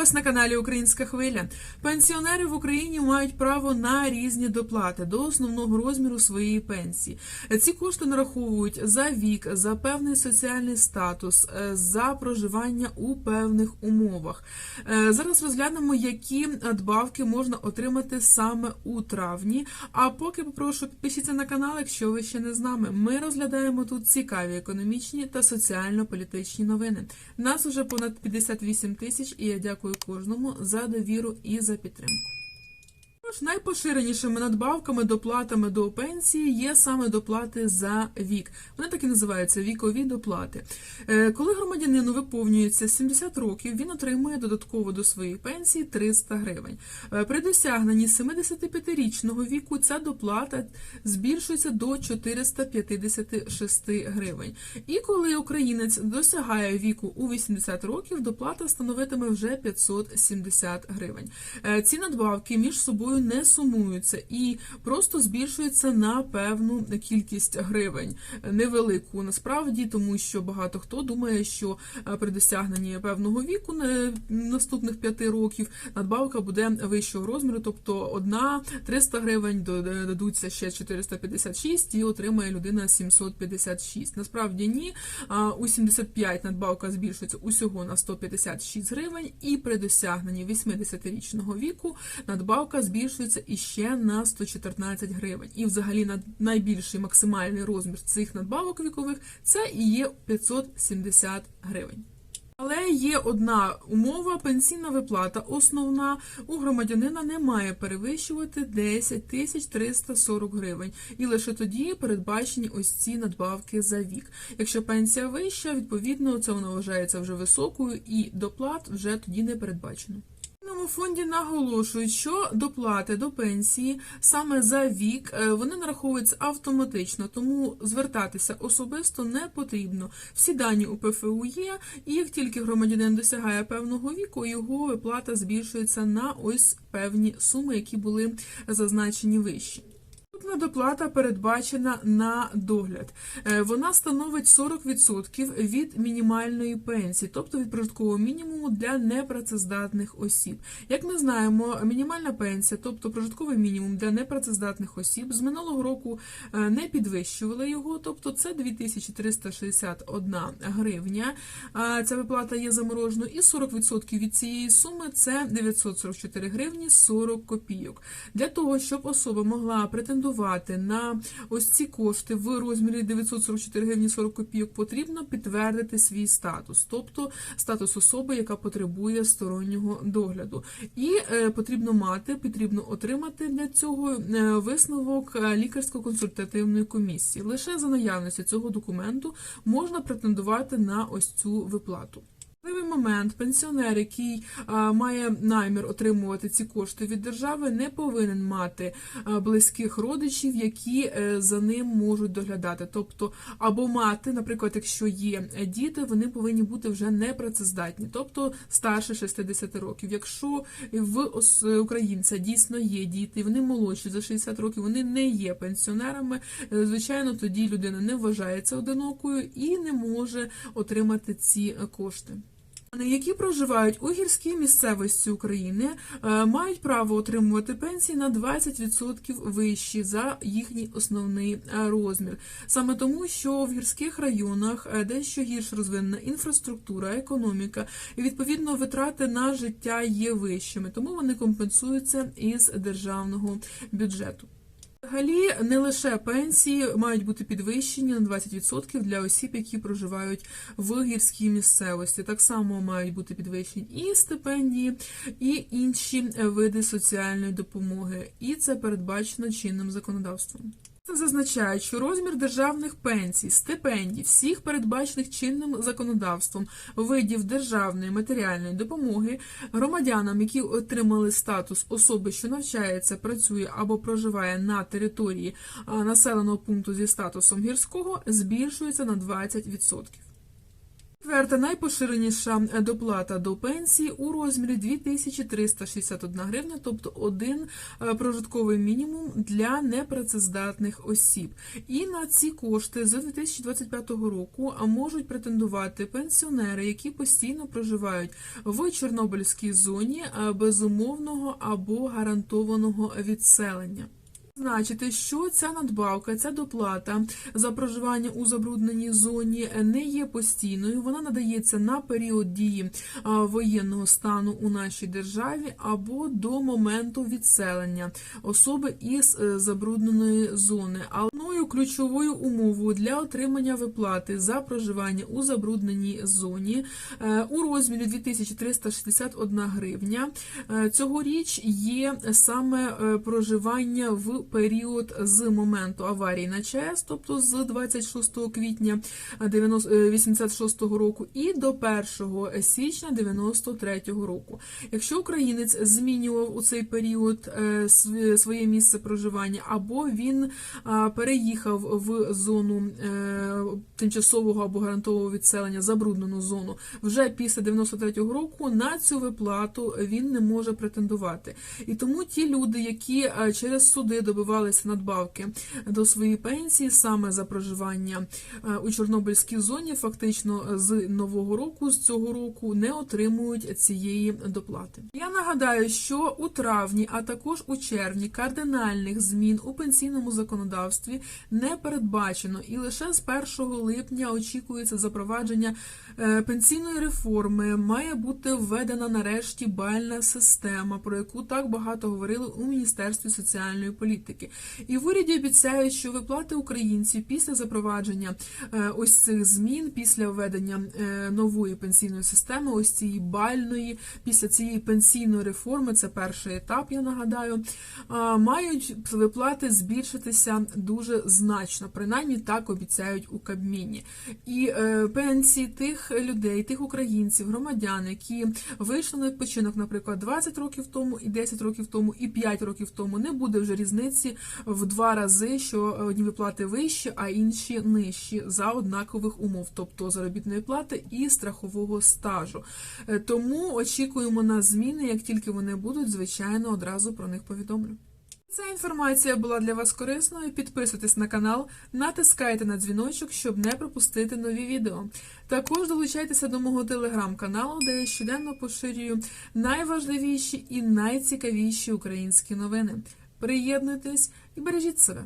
вас на каналі Українська Хвиля. Пенсіонери в Україні мають право на різні доплати до основного розміру своєї пенсії. Ці кошти нараховують за вік, за певний соціальний статус, е, за проживання у певних умовах. Е, Зараз розглянемо, які надбавки можна отримати саме у травні. А поки попрошу підпишіться на канал, якщо ви ще не з нами. Ми розглядаємо тут цікаві економічні та соціально-політичні новини. Нас уже понад 58 тисяч, і я дякую кожному за довіру і за підтримку. Тож найпоширенішими надбавками, доплатами до пенсії є саме доплати за вік. Вони так і називаються вікові доплати. Е, Коли громадянину виповнюється 70 років, він отримує додатково до своєї пенсії 300 гривень. Е, При досягненні 75-річного віку ця доплата збільшується до 456 гривень. І коли українець досягає віку у 80 років, доплата становитиме вже 570 гривень. Е, Ці надбавки між собою не сумуються і просто збільшуються на певну кількість гривень, невелику насправді, тому що багато хто думає, що е, при досягненні певного віку на наступних 5 років надбавка буде вищого розміру, тобто одна 300 гривень до- додадуться ще 456 і отримає людина 756. Насправді ні. У 75 надбавка збільшується усього на 156 гривень, і при досягненні 80-річного віку надбавка збільшується іще на 114 гривень. І взагалі на найбільший максимальний розмір цих надбавок вікових це і є 570 гривень. Але є одна умова: пенсійна виплата основна у громадянина не має перевищувати 10 тисяч 340 гривень, і лише тоді передбачені ось ці надбавки за вік. Якщо пенсія вища, відповідно це вона вважається вже високою, і доплат вже тоді не передбачено. Пенсійному фонді наголошують, що доплати до пенсії саме за вік е, вони нараховуються автоматично, тому звертатися особисто не потрібно. Всі дані у ПФУ є, і як тільки громадянин досягає певного віку, його виплата збільшується на ось певні суми, які були зазначені вище. Наступна доплата передбачена на догляд. Е, Вона становить 40% від мінімальної пенсії, тобто від прожиткового мінімуму для непрацездатних осіб. Як ми знаємо, мінімальна пенсія, тобто прожитковий мінімум для непрацездатних осіб, з минулого року е, не підвищували його, тобто це 2361 гривня. Ця виплата є замороженою, і 40% від цієї суми це 944 гривні 40 копійок. Для того, щоб особа могла претендувати на ось ці кошти в розмірі 944 гривні 40 копійок, потрібно підтвердити свій статус, тобто статус особи, яка потребує стороннього догляду. І е, потрібно мати, потрібно отримати для цього е, висновок е, лікарсько-консультативної комісії. Лише за наявності цього документу можна претендувати на ось цю виплату. Важливий момент пенсіонер, який має намір отримувати ці кошти від держави, не повинен мати близьких родичів, які е, за ним можуть доглядати. Тобто, або мати, наприклад, якщо є діти, вони повинні бути вже непрацездатні, тобто старше 60 років. Якщо в ос- українця дійсно є діти, вони молодші за 60 років, вони не є пенсіонерами. е, Звичайно, тоді людина не вважається одинокою і не може отримати ці е, кошти. Які проживають у гірській місцевості України, е, мають право отримувати пенсії на 20% вищі за їхній основний е, розмір. Саме тому, що в гірських районах е, дещо гірш розвинена інфраструктура, економіка, і відповідно витрати на життя є вищими, тому вони компенсуються із державного бюджету. Взагалі, не лише пенсії мають бути підвищені на 20% для осіб, які проживають в гірській місцевості. Так само мають бути підвищені і стипендії, і інші види соціальної допомоги. І це передбачено чинним законодавством. Зазначає, що розмір державних пенсій, стипендій, всіх передбачених чинним законодавством видів державної матеріальної допомоги громадянам, які отримали статус особи, що навчається, працює або проживає на території населеного пункту зі статусом гірського, збільшується на 20%. Четверта найпоширеніша доплата до пенсії у розмірі 2361 гривня, тобто один е, прожитковий мінімум для непрацездатних осіб. І на ці кошти з 2025 року можуть претендувати пенсіонери, які постійно проживають в Чорнобильській зоні е, безумовного або гарантованого відселення. Значити, що ця надбавка, ця доплата за проживання у забрудненій зоні не є постійною. Вона надається на період дії воєнного стану у нашій державі або до моменту відселення особи із е, забрудненої зони. А ключовою умовою для отримання виплати за проживання у забрудненій зоні е, у розмірі 2361 гривня е, цьогоріч є саме е, проживання в період з моменту аварії на ЧАЕС, тобто з 26 квітня 86 року, і до 1 січня 93 року. Якщо українець змінював у цей період своє місце проживання, або він а, переїхав в зону е, тимчасового або гарантового відселення, забруднену зону, вже після 93-го року на цю виплату він не може претендувати. І тому ті люди, які е, через суди добивалися надбавки до своєї пенсії саме за проживання е, у Чорнобильській зоні, фактично з нового року, з цього року, не отримують цієї доплати. Я нагадаю, що у травні, а також у червні кардинальних змін у пенсійному законодавстві не передбачено, і лише з 1 липня очікується запровадження е, пенсійної реформи. Має бути введена нарешті бальна система, про яку так багато говорили у Міністерстві соціальної політики. І в уряді обіцяють, що виплати українців після запровадження е, ось цих змін, після введення е, нової пенсійної системи, ось цієї бальної, після цієї пенсійної реформи, це перший етап, я нагадаю, мають виплати збільшитися дуже значно. Принаймні так обіцяють у Кабміні. І е, пенсії тих людей, тих українців, громадян, які вийшли на відпочинок, наприклад, 20 років тому, і 10 років тому, і 5 років тому, не буде вже різниці в два рази, що одні виплати вищі, а інші нижчі за однакових умов, тобто заробітної плати і страхового стажу. Е, Тому очікуємо на зміни, як тільки вони будуть, звичайно, одразу про них повідомлю. Ця інформація була для вас корисною. Підписуйтесь на канал, натискайте на дзвіночок, щоб не пропустити нові відео. Також долучайтеся до мого телеграм-каналу, де я щоденно поширюю найважливіші і найцікавіші українські новини. Приєднуйтесь і бережіть себе.